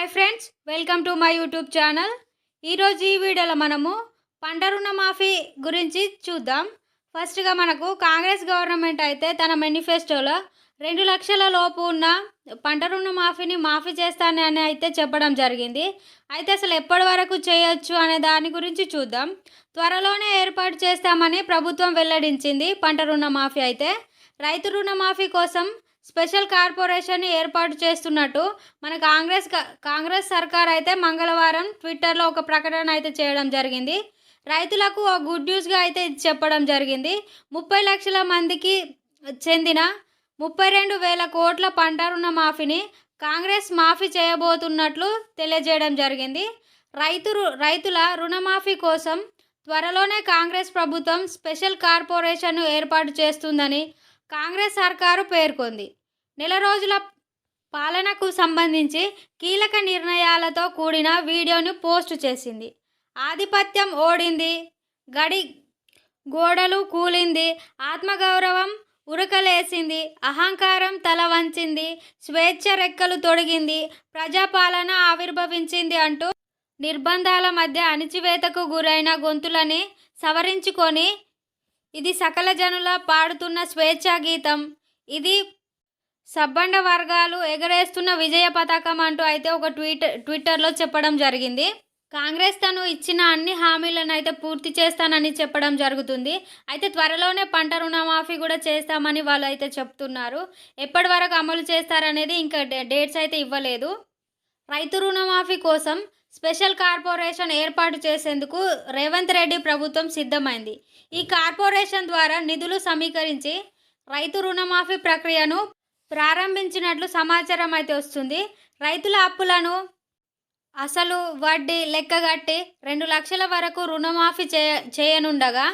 Hi friends welcome to my YouTube channel. ఈరోజు ఈ వీడియోలో మనము పంట రుణమాఫీ గురించి చూద్దాం. ఫస్ట్గా మనకు కాంగ్రెస్ గవర్నమెంట్ అయితే తన మేనిఫెస్టోలో రెండు లక్షల లోపు ఉన్న పంట రుణమాఫీని మాఫీ చేస్తానని అయితే చెప్పడం జరిగింది. అయితే అసలు ఎప్పటి వరకు చేయొచ్చు అనే దాని గురించి చూద్దాం. త్వరలోనే ఏర్పాటు చేస్తామని ప్రభుత్వం వెల్లడించింది పంట రుణమాఫీ అయితే. రైతు రుణమాఫీ కోసం స్పెషల్ కార్పొరేషన్ ఏర్పాటు చేస్తున్నట్టు మన కాంగ్రెస్ క- కాంగ్రెస్ సర్కార్ అయితే మంగళవారం ట్విట్టర్లో ఒక ప్రకటన అయితే చేయడం జరిగింది. రైతులకు ఒక గుడ్ న్యూస్గా అయితే ఇది చెప్పడం జరిగింది. ముప్పై లక్షల మందికి చెందిన ముప్పై రెండు వేల కోట్ల పంట రుణ మాఫీని కాంగ్రెస్ మాఫీ చేయబోతున్నట్లు తెలియజేయడం జరిగింది. రైతు రు- రైతుల రుణమాఫీ కోసం త్వరలోనే కాంగ్రెస్ ప్రభుత్వం స్పెషల్ కార్పొరేషన్ను ఏర్పాటు చేస్తుందని కాంగ్రెస్ సర్కారు పేర్కొంది. నెల రోజుల పాలనకు సంబంధించి కీలక నిర్ణయాలతో కూడిన వీడియోను పోస్ట్ చేసింది. ఆధిపత్యం ఓడింది. గడి గోడలు కూలింది. ఆత్మగౌరవం ఉరకలేసింది. అహంకారం తల వంచింది స్వేచ్ఛ రెక్కలు తొడిగింది. ప్రజాపాలన ఆవిర్భవించింది అంటూ నిర్బంధాల మధ్య అణిచివేతకు గురైన గొంతులని సవరించుకొని ఇది సకల జనుల పాడుతున్న స్వేచ్ఛా గీతం. ఇది సబ్బండ వర్గాలు ఎగరేస్తున్న విజయ పతాకం అంటూ అయితే ఒక ట్వీట్ ట్విట్టర్లో చెప్పడం జరిగింది. కాంగ్రెస్ తను ఇచ్చిన అన్ని హామీలను అయితే పూర్తి చేస్తానని చెప్పడం జరుగుతుంది. అయితే త్వరలోనే పంట రుణమాఫీ కూడా చేస్తామని వాళ్ళు అయితే చెప్తున్నారు. ఎప్పటి వరకు అమలు చేస్తారనేది ఇంకా డే- డేట్స్ అయితే ఇవ్వలేదు. రైతు రుణమాఫీ కోసం స్పెషల్ కార్పొరేషన్ ఏర్పాటు చేసేందుకు రేవంత్ రెడ్డి ప్రభుత్వం సిద్ధమైంది. ఈ కార్పొరేషన్ ద్వారా నిధులు సమీకరించి రైతు రుణమాఫీ ప్రక్రియను ప్రారంభించినట్లు సమాచారం అయితే వస్తుంది. రైతుల అప్పులను అసలు వడ్డీ లెక్కగట్టి రెండు లక్షల వరకు రుణమాఫీ చేయ చేయనుండగా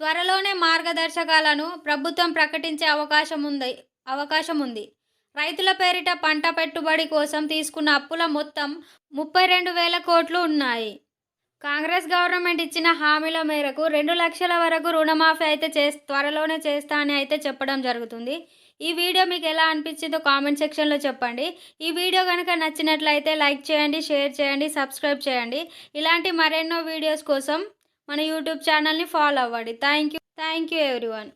త్వరలోనే మార్గదర్శకాలను ప్రభుత్వం ప్రకటించే అవకాశం ఉంది అవకాశం ఉంది రైతుల పేరిట పంట పెట్టుబడి కోసం తీసుకున్న అప్పుల మొత్తం ముప్పై రెండు వేల కోట్లు ఉన్నాయి. కాంగ్రెస్ గవర్నమెంట్ ఇచ్చిన హామీల మేరకు రెండు లక్షల వరకు రుణమాఫీ అయితే చే త్వరలోనే చేస్తా అని అయితే చెప్పడం జరుగుతుంది. ఈ వీడియో మీకు ఎలా అనిపించిందో కామెంట్ సెక్షన్లో చెప్పండి. ఈ వీడియో కనుక నచ్చినట్లయితే లైక్ చేయండి షేర్ చేయండి సబ్స్క్రైబ్ చేయండి. ఇలాంటి మరెన్నో వీడియోస్ కోసం మన యూట్యూబ్ ఛానల్ని ఫాలో అవ్వండి. Thank you thank you everyone.